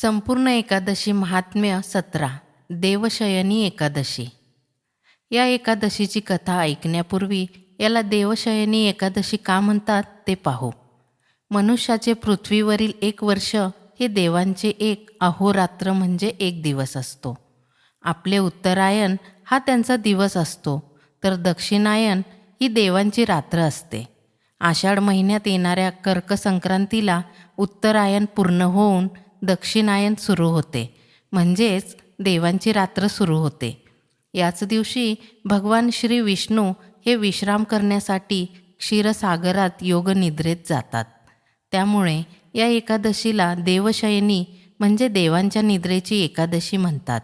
संपूर्ण एकादशी महात्म्य सतरा देवशयनी एकादशी. या एकादशीची कथा ऐकण्यापूर्वी याला देवशयनी एकादशी का म्हणतात ते पाहू. मनुष्याचे पृथ्वीवरील एक वर्ष हे देवांचे एक अहोरात्र म्हणजे एक दिवस असतो. आपले उत्तरायण हा त्यांचा दिवस असतो तर दक्षिणायन ही देवांची रात्र असते. आषाढ महिन्यात येणाऱ्या कर्कसंक्रांतीला उत्तरायण पूर्ण होऊन दक्षिणायन सुरू होते. म्हणजेच देवांची रात्र सुरू होते. याच दिवशी भगवान श्री विष्णू हे विश्राम करण्यासाठी क्षीरसागरात योगनिद्रेत जातात. त्यामुळे या एकादशीला देवशयनी म्हणजे देवांच्या निद्रेची एकादशी म्हणतात.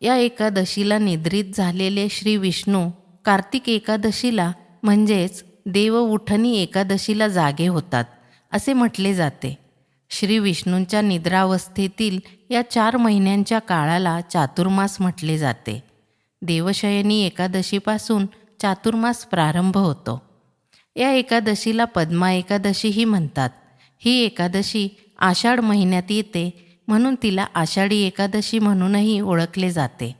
या एकादशीला निद्रित झालेले श्री विष्णू कार्तिक एकादशीला म्हणजेच देव उठणी एकादशीला जागे होतात असे म्हटले जाते. श्री विष्णूंच्या निद्रावस्थेतील या चार महिन्यांच्या काळाला चातुर्मास म्हटले जाते. देवशयनी एकादशीपासून चातुर्मास प्रारंभ होतो. या एकादशीला पद्मा एकादशीही म्हणतात. ही एकादशी आषाढ महिन्यात येते म्हणून तिला आषाढी एकादशी म्हणूनही ओळखले जाते.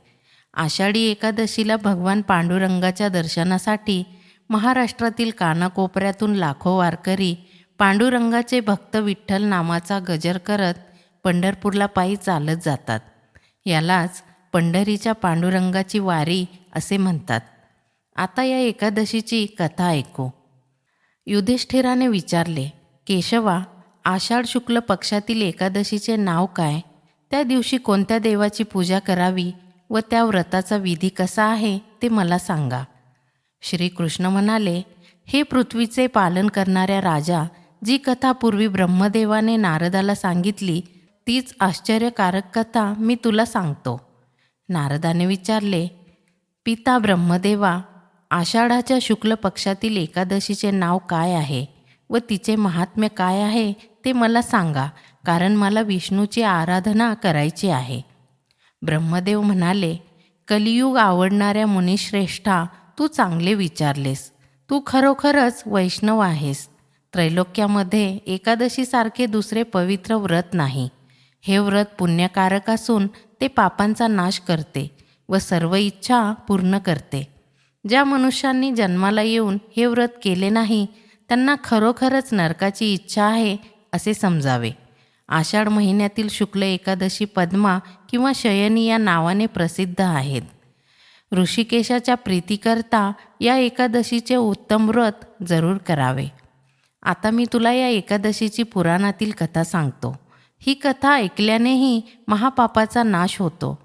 आषाढी एकादशीला भगवान पांडुरंगाच्या दर्शनासाठी महाराष्ट्रातील कानाकोपऱ्यातून लाखो वारकरी पांडुरंगाचे भक्त विठ्ठल नामाचा गजर करत पंढरपूरला पायी चालत जातात. यालाच पंढरीच्या पांडुरंगाची वारी असे म्हणतात. आता या एकादशीची कथा ऐकू. युधिष्ठिराने विचारले केशवा आषाढ शुक्ल पक्षातील एकादशीचे नाव काय? त्या दिवशी कोणत्या देवाची पूजा करावी व त्या व्रताचा विधी कसा आहे ते मला सांगा. श्रीकृष्ण म्हणाले हे पृथ्वीचे पालन करणाऱ्या राजा जी कथा पूर्वी ब्रह्मदेवाने नारदाला सांगितली तीच आश्चर्यकारक कथा मी तुला सांगतो. नारदाने विचारले पिता ब्रह्मदेवा आषाढाच्या शुक्ल पक्षातील एकादशीचे नाव काय आहे व तिचे महात्म्य काय आहे ते मला सांगा कारण मला विष्णूची आराधना करायची आहे. ब्रह्मदेव म्हणाले कलियुग आवडणाऱ्या मुनिश्रेष्ठा तू चांगले विचारलेस. तू खरोखरच वैष्णव आहेस. त्रैलोक्यामध्ये एकादशीसारखे दुसरे पवित्र व्रत नाही. हे व्रत पुण्यकारक असून ते पापांचा नाश करते व सर्व इच्छा पूर्ण करते. ज्या मनुष्यांनी जन्माला येऊन हे व्रत केले नाही त्यांना खरोखरच नरकाची इच्छा आहे असे समजावे. आषाढ महिन्यातील शुक्ल एकादशी पद्मा किंवा शयनी या नावाने प्रसिद्ध आहेत. ऋषिकेशाच्या प्रीतीकरता या एकादशीचे उत्तम व्रत जरूर करावे. आता मी तुला या एकादशीची पुराणातील कथा सांगतो. ही कथा ऐकल्यानेही महापापाचा नाश होतो.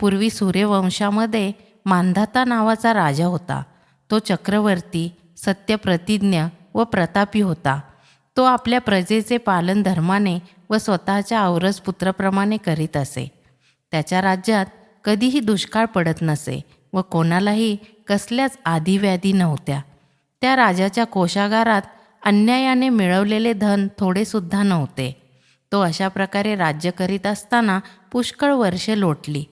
पूर्वी सूर्यवंशामध्ये मांधाता नावाचा राजा होता. तो चक्रवर्ती सत्यप्रतिज्ञ व प्रतापी होता. तो आपल्या प्रजेचे पालन धर्माने व स्वतःच्या औरस पुत्राप्रमाणे करीत असे. त्याच्या राज्यात कधीही दुष्काळ पडत नसे व कोणालाही कसल्याच आधीव्याधी नव्हत्या. त्या राजाच्या कोशागारात अन्यायाने मिळवलेले धन थोडेसुद्धा नव्हते. तो अशा प्रकारे राज्य करीत असताना पुष्कळ वर्षे लोटली.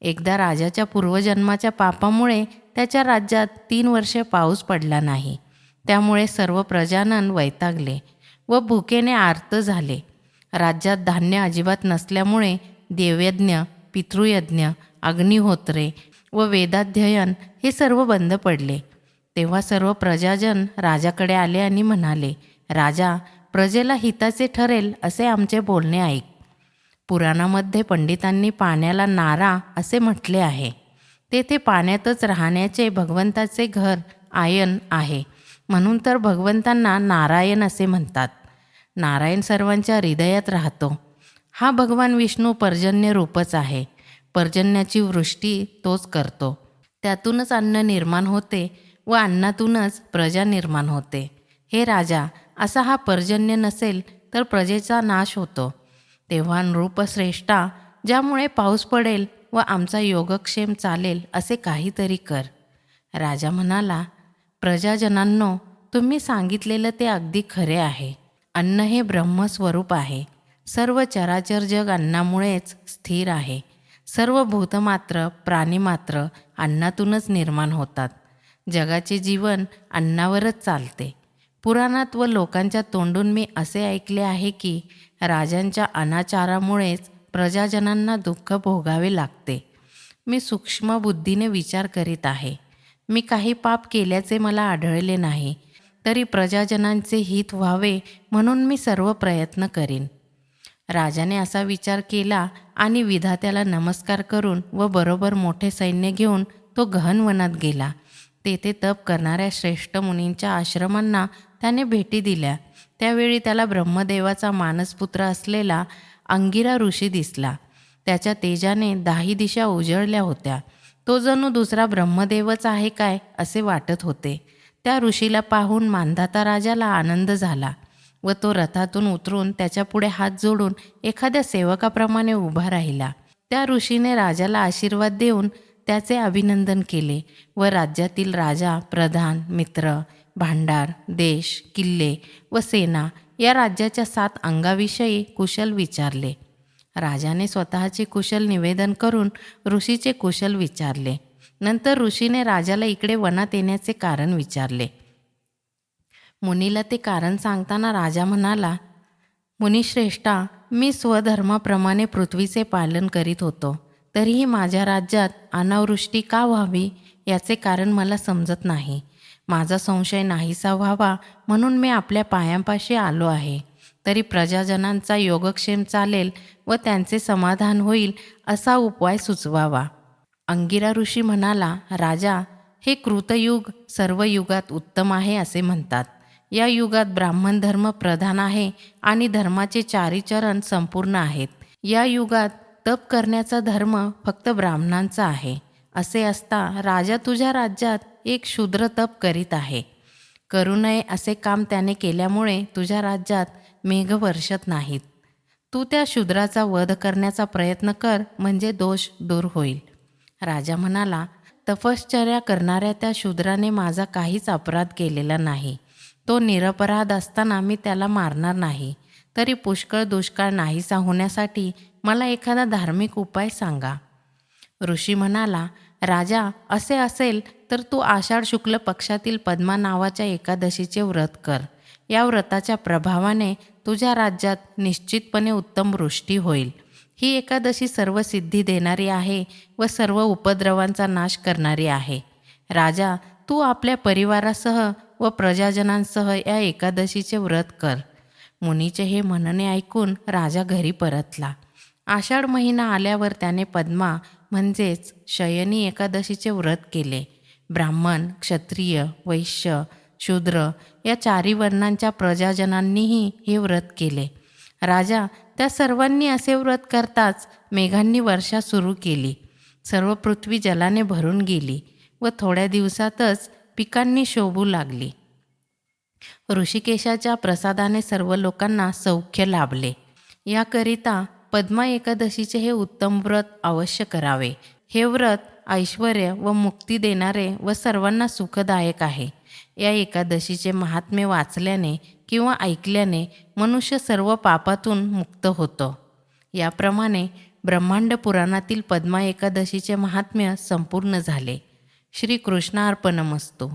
एकदा राजाच्या पूर्वजन्माच्या पापामुळे त्याच्या राज्यात तीन वर्षे पाऊस पडला नाही. त्यामुळे सर्व प्रजानन वैतागले व भुकेने आर्त झाले. राज्यात धान्य अजिबात नसल्यामुळे देवयज्ञ पितृयज्ञ अग्निहोत्रे व वेदाध्ययन हे सर्व बंद पडले. तेव्हा सर्व प्रजाजन राजाकडे आले आणि म्हणाले राजा प्रजेला हिताचे ठरेल असे आमचे बोलणे ऐक पुराणामध्ये पंडितांनी पाण्याला नारा असे म्हटले आहे. तेथे पाण्यातच राहण्याचे भगवंताचे घर आयन आहे. म्हणून तर भगवंतांना नारायण असे म्हणतात. नारायण सर्वांच्या हृदयात राहतो. हा भगवान विष्णू पर्जन्य रूपच आहे. पर्जन्याची वृष्टी तोच करतो. त्यातूनच अन्न निर्माण होते व अन्नातूनच प्रजा निर्माण होते. हे राजा असा हा पर्जन्य नसेल तर प्रजेचा नाश होतो. तेव्हा नृपश्रेष्ठा ज्यामुळे पाऊस पडेल व आमचा योगक्षेम चालेल असे काहीतरी कर. राजा म्हणाला प्रजाजनांनो तुम्ही सांगितलेलं ते अगदी खरे आहे. अन्न हे ब्रह्मस्वरूप आहे. सर्व चराचर जग अन्नामुळेच स्थिर आहे. सर्व भूतमात्र प्राणीमात्र अन्नातूनच निर्माण होतात. जगाचे जीवन अन्नावरच चालते. पुराणात व लोकांच्या तोंडून मी असे ऐकले आहे की राजांच्या अनाचारामुळेच प्रजाजनांना दुःख भोगावे लागते. मी सूक्ष्म बुद्धीने विचार करीत आहे. मी काही पाप केल्याचे मला आढळले नाही तरी प्रजाजनांचे हित व्हावे म्हणून मी सर्व प्रयत्न करीन. राजाने असा विचार केला आणि विधात्याला नमस्कार करून व बरोबर मोठे सैन्य घेऊन तो गहनवनात गेला. तेथे तप करणाऱ्या श्रेष्ठ मुनींच्या आश्रमांना त्याने भेटी दिल्या. त्यावेळी त्याला ब्रह्मदेवाचा मानसपुत्र असलेला अंगिरा ऋषी दिसला. त्याच्या तेजाने दाही दिशा उजळल्या होत्या. तो जणू दुसरा ब्रह्मदेवच आहे काय असे वाटत होते. त्या ऋषीला पाहून मांधाता राजाला आनंद झाला व तो रथातून उतरून त्याच्या पुढे हात जोडून एखाद्या सेवकाप्रमाणे उभा राहिला. त्या ऋषीने राजाला आशीर्वाद देऊन त्याचे अभिनंदन केले व राज्यातील राजा प्रधान मित्र भांडार देश किल्ले व सेना या राज्याच्या सात अंगाविषयी कुशल विचारले. राजाने स्वतःचे कुशल निवेदन करून ऋषीचे कुशल विचारले. नंतर ऋषीने राजाला इकडे वनात येण्याचे कारण विचारले. मुनीला ते कारण सांगताना राजा म्हणाला मुनिश्रेष्ठा मी स्वधर्माप्रमाणे पृथ्वीचे पालन करीत होतो. तरीही माझ्या राज्यात अनावृष्टी का व्हावी याचे कारण मला समजत नाही. माझा संशय नाहीसा व्हावा म्हणून मी आपल्या पायांपाशी आलो आहे. तरी प्रजाजनांचा योगक्षेम चालेल व त्यांचे समाधान होईल असा उपाय सुचवावा. अंगिरा ऋषी म्हणाला राजा हे कृतयुग सर्व युगात उत्तम आहे असे म्हणतात. या युगात ब्राह्मण धर्म प्रधान आहे आणि धर्माचे चारी चरण संपूर्ण आहेत. या युगात तप करण्याचा धर्म फक्त ब्राह्मणांचा आहे. असे असता राजा तुझ्या राज्यात एक शूद्र तप करीत आहे. करू नये असे काम त्याने केल्यामुळे तुझ्या राज्यात मेघ वर्षत नाहीत. तू त्या शूद्राचा वध करण्याचा प्रयत्न कर म्हणजे दोष दूर होईल. राजा म्हणाला तपश्चर्या करणाऱ्या त्या शूद्राने माझा काहीच अपराध केलेला नाही. तो निरपराध असताना मी त्याला मारणार नाही. तरी पुष्कळ दुष्काळ नाहीसा होण्यासाठी मला एखादा धार्मिक उपाय सांगा. ऋषी म्हणाला राजा असे असेल तर तू आषाढ शुक्ल पक्षातील पद्मा नावाच्या एकादशीचे व्रत कर. या व्रताच्या प्रभावाने तुझ्या राज्यात निश्चितपणे उत्तम वृष्टी होईल. ही एकादशी सर्व सिद्धी देणारी आहे व सर्व उपद्रवांचा नाश करणारी आहे. राजा तू आपल्या परिवारासह व प्रजाजनांसह या एकादशीचे व्रत कर. मुनीचे हे म्हणणे ऐकून राजा घरी परतला. आषाढ महिना आल्यावर त्याने पद्मा म्हणजेच शयनी एकादशीचे व्रत केले. ब्राह्मण क्षत्रिय वैश्य शूद्र या चारी वर्णांच्या प्रजाजनांनीही हे व्रत केले. राजा त्या सर्वांनी असे व्रत करताच मेघांनी वर्षा सुरू केली. सर्व पृथ्वी जलाने भरून गेली व थोड्या दिवसातच पिकांनी शोभू लागली. ऋषिकेशाच्या प्रसादाने सर्व लोकांना सौख्य लाभले. याकरिता पद्मा एकादशीचे हे उत्तम व्रत अवश्य करावे. हे व्रत ऐश्वर व मुक्ती देणारे व सर्वांना सुखदायक आहे. या एकादशीचे महात्म्य वाचल्याने किंवा ऐकल्याने मनुष्य सर्व पापातून मुक्त होतो. याप्रमाणे ब्रह्मांड पुराणातील पद्मा एकादशीचे महात्म्य संपूर्ण झाले. श्रीकृष्णार्पणमस्तू.